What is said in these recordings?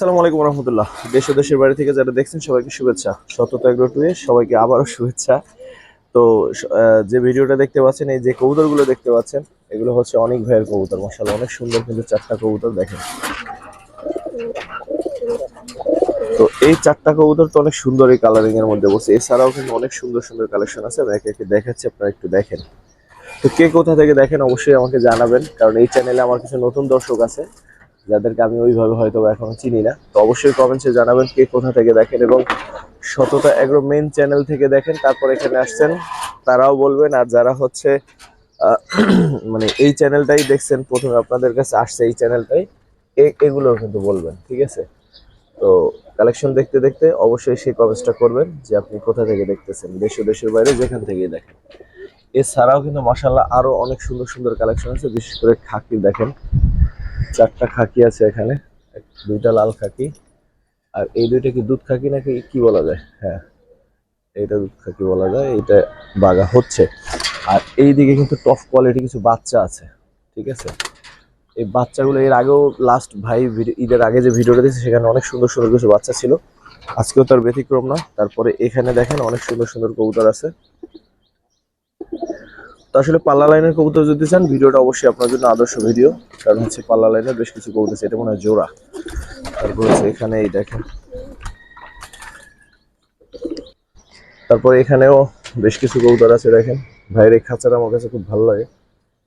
আসসালামু আলাইকুম রহমতুল্লাহ। দেশ দেশের বাড়ি থেকে যারা দেখছেন, সবাইকে শুভেচ্ছা। সততা এগ্রো টুয়ে সবাইকে আবারও শুভেচ্ছা। তো যে ভিডিওটা দেখতে পাচ্ছেন, এই যে কবুতরগুলো দেখতে পাচ্ছেন, এগুলো হচ্ছে অনেক ভাইয়ের কবুতর মশালা অনেক সুন্দর কিন্তু চারটা কবুতর দেখেন। তো, এই চারটা কবুতর তো অনেক সুন্দর এই কালারিং এর মধ্যে বসে। এছাড়াও কিন্তু অনেক সুন্দর সুন্দর কালেকশন আছে। আমি একে একে দেখাচ্ছি, আপনারা একটু দেখেন। তো কে কোথা থেকে দেখেন, অবশ্যই আমাকে জানাবেন, কারণ এই চ্যানেলে আমার কিছু নতুন দর্শক আছে। যাদেরকে আমি ওইভাবে হয়তো এখনও চিনি না। তো অবশ্যই কমেন্টসে জানাবেন কে কোথা থেকে দেখেন এবং সততা এগ্রো মেন চ্যানেল থেকে দেখেন, তারপর এখানে আসছেন। তারাও বলবেন, আর যারা হচ্ছে মানে এই চ্যানেলটাই দেখছেন, প্রথমে আপনাদের কাছে আসছে এই চ্যানেলটাই এগুলোও কিন্তু বলবেন, ঠিক আছে? তো কালেকশন দেখতে দেখতে অবশ্যই সেই কমেন্টসটা করবেন যে আপনি কোথা থেকে দেখতেছেন, দেশ ও দেশের বাইরে যেখান থেকেই দেখেন। এছাড়াও কিন্তু মাসাল্লাহ আরও অনেক সুন্দর সুন্দর কালেকশন আছে, বিশেষ করে খাকি দেখেন। চারটা খাকি আছে এখানে। দুইটা লাল খাকি। আর এই দুইটা কি দুধ খাকি নাকি কি বলা যায়? হ্যাঁ এইটা দুধ খাকি বলা যায়, এইটা বাগা হচ্ছে। আর এই দিকে কিন্তু টপ কোয়ালিটি কিছু বাচ্চা আছে, ঠিক আছে? এই বাচ্চাগুলো এর আগেও লাস্ট ভাই ঈদের আগে যে ভিডিওটা দিয়েছে, সেখানে অনেক সুন্দর সুন্দর কিছু বাচ্চা ছিল। আজকেও তার ব্যতিক্রম না তারপরে এখানে দেখেন অনেক সুন্দর সুন্দর কবুতর আছে। তো আসলে পাল্লা লাইনের কবুতর যদি চান ভিডিওটা অবশ্যই আপনার জন্য আদর্শ ভিডিও। কারণ হচ্ছে পাল্লা লাইনের বেশ কিছু কবুতর আছে এটা মনে হয় জোড়া। তারপর হচ্ছে এখানে এই দেখেন। তারপর এখানেও বেশ কিছু কবুতর আছে দেখেন। ভাইয়ের এই খাঁচাটা আমার কাছে খুব ভালো লাগে।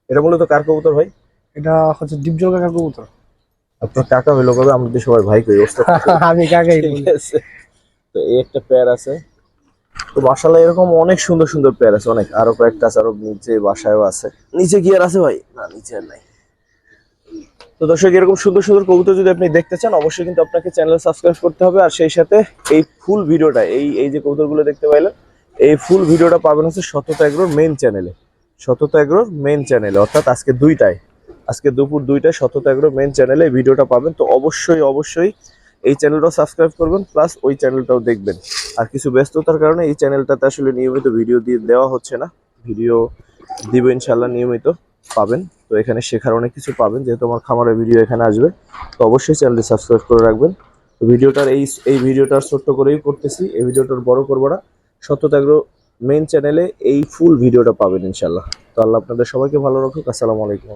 এটা মূলত কার কবুতর ভাই? এটা হচ্ছে ডিপজল কাকার কবুতর। আপনার কাকা হইল কবে? আমাদের সবাই ভাই কই আমি কাকাই তো এই একটা পেয়ার আছে। তো বাসায় এরকম অনেক সুন্দর সুন্দর পেয়ার আছে, অনেক। আরও কয়েকটা আছে, আরও নিচে বাসায়ও আছে। নিচে কি আর আছে ভাই? না, নিচে আর নাই। তো দর্শক, এরকম সুন্দর সুন্দর কবুতর যদি আপনি দেখতে চান, অবশ্যই কিন্তু আপনাকে চ্যানেল সাবস্ক্রাইব করতে হবে। আর সেই সাথে এই ফুল ভিডিওটা, এই এই যে কবুতরগুলো দেখতে পাইলেন, এই ফুল ভিডিওটা পাবেন হচ্ছে সততা এগ্রোর মেইন চ্যানেলে সততা এগ্রোর মেইন চ্যানেলে অর্থাৎ আজকে দুইটায়। আজকে দুপুর দুইটায় সততা এগ্রোর মেইন চ্যানেলে ভিডিওটা পাবেন। তো অবশ্যই অবশ্যই এই চ্যানেলটাও সাবস্ক্রাইব করবেন প্লাস ওই চ্যানেলটাও দেখবেন। আর কিছু ব্যস্ততার কারণে এই চ্যানেলটাতে আসলে নিয়মিত ভিডিও দিয়ে দেওয়া হচ্ছে না। ভিডিও দিব ইনশাল্লাহ নিয়মিত পাবেন। তো এখানে শেখার অনেক কিছু পাবেন, যেহেতু আমার খামারের ভিডিও এখানে আসবে। তো অবশ্যই চ্যানেলটি সাবস্ক্রাইব করে রাখবেন। তো ভিডিওটার এই এই ভিডিওটার ছোট্ট করেই করতেছি, এই ভিডিওটার বড় করব না। সত্যত্যাগ্র মেন চ্যানেলে এই ফুল ভিডিওটা পাবেন ইনশাল্লাহ তো আল্লাহ আপনাদের সবাইকে ভালো রাখুক। আসসালামু আলাইকুম।